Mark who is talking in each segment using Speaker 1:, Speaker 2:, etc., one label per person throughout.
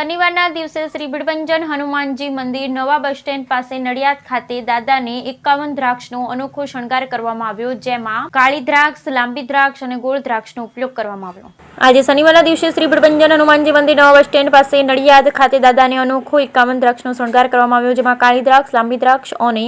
Speaker 1: શનિવારના દિવસે શ્રી બિડભંજન હનુમાનજી મંદિર નવા બસ સ્ટેન્ડ પાસે નડિયાદ ખાતે દાદાને એકાવન દ્રાક્ષનો અનોખો શણગાર કરવામાં આવ્યો, જેમાં કાળી દ્રાક્ષ, લાંબી દ્રાક્ષ અને ગોળ દ્રાક્ષનો ઉપયોગ કરવામાં આવ્યો. આજે શનિવારના દિવસે શ્રી બિડભંજન હનુમાનજી મંદિર નવા બસ સ્ટેન્ડ પાસે નડિયાદ ખાતે દાદાને અનોખો એકાવન દ્રાક્ષનો શણગાર કરવામાં આવ્યો, જેમાં કાળી દ્રાક્ષ, લાંબી દ્રાક્ષ અને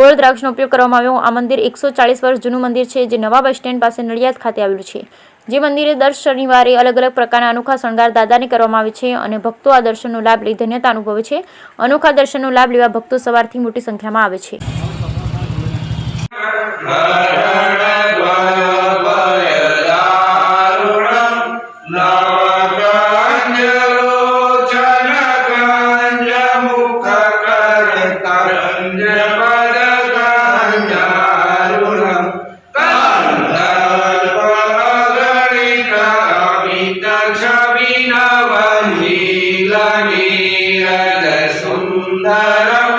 Speaker 1: ગોળ દ્રાક્ષનો ઉપયોગ કરવામાં આવ્યો. આ મંદિર એકસો ચાલીસ વર્ષ જૂનું મંદિર છે, જે નવા બસ સ્ટેન્ડ પાસે નડિયાદ ખાતે આવેલું છે. જે મંદિરે દર શનિવારે અલગ અલગ પ્રકારના અનોખા શણગાર દાદાને કરવામાં આવે છે અને ભક્તો આ દર્શનનો લાભ લઈ ધન્યતા અનુભવે છે. અનોખા દર્શનનો લાભ લેવા ભક્તો સવારથી મોટી સંખ્યામાં આવે છે.
Speaker 2: வீரத சுந்தரம்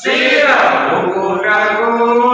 Speaker 2: Sira, Mukunaku.